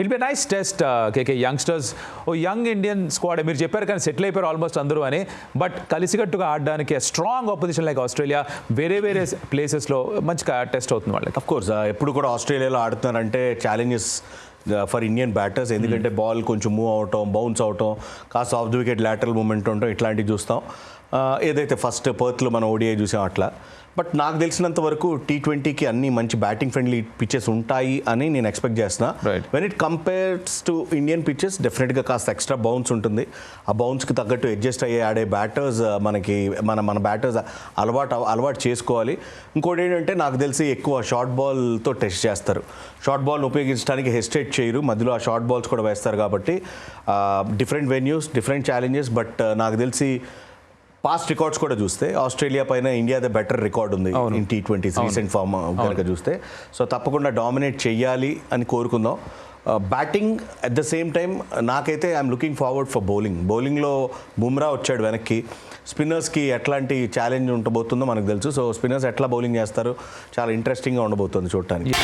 It be nice test కేకే youngsters oh young Indian squad మీరు చెప్పారు కానీ సెటిల్ అయిపోయారు ఆల్మోస్ట్ అందరూ అని. బట్ కలిసికట్టుగా ఆడడానికి స్ట్రాంగ్ ఆపోజిషన్ లైక్ ఆస్ట్రేలియా వేరే వేరే ప్లేసెస్లో మంచి టెస్ట్ అవుతుంది వాళ్ళకి. అఫ్ కోర్స్ ఎప్పుడు కూడా ఆస్ట్రేలియాలో ఆడుతున్నారంటే ఛాలెంజెస్ ఫర్ ఇండియన్ బ్యాటర్స్ ఎందుకంటే బాల్ కొంచెం మూవ్ అవటం బౌన్స్ అవటం కాస్త off the wicket lateral movement ఉండటం ఇట్లాంటివి చూస్తాం. ఏదైతే ఫస్ట్ పర్త్లో మనం ఓడిఐ చూసాం అట్లా. బట్ నాకు తెలిసినంత వరకు టీ ట్వంటీకి అన్ని మంచి బ్యాటింగ్ ఫ్రెండ్లీ పిచ్చెస్ ఉంటాయి అని నేను ఎక్స్పెక్ట్ చేస్తున్నా. When it compares to Indian pitches డెఫినెట్గా కాస్త ఎక్స్ట్రా బౌన్స్ ఉంటుంది. ఆ బౌన్స్కి తగ్గట్టు అడ్జస్ట్ అయ్యే ఆడే బ్యాటర్స్ మనకి మన మన బ్యాటర్స్ అలవాటు అలవాటు చేసుకోవాలి. ఇంకోటి ఏంటంటే నాకు తెలిసి ఎక్కువ షార్ట్ బాల్తో టెస్ట్ చేస్తారు. షార్ట్ బాల్ని ఉపయోగించడానికి హెస్టేట్ చేయరు. మధ్యలో ఆ షార్ట్ బాల్స్ కూడా వేస్తారు కాబట్టి different venues different challenges but నాకు తెలిసి పాస్ట్ రికార్డ్స్ కూడా చూస్తే ఆస్ట్రేలియా పైన ఇండియాదే బెటర్ రికార్డ్ ఉంది in T twenty recent form కనుక చూస్తే. సో తప్పకుండా డామినేట్ చెయ్యాలి అని కోరుకుందాం. Batting at the same time నాకైతే I'm looking forward for bowling బౌలింగ్లో బుమ్రా వచ్చాడు వెనక్కి. స్పిన్నర్స్కి ఎట్లాంటి ఛాలెంజ్ ఉండబోతుందో మనకు తెలుసు. సో స్పిన్నర్స్ ఎట్లా బౌలింగ్ చేస్తారు? చాలా ఇంట్రెస్టింగ్గా ఉండబోతుంది చూడటానికి.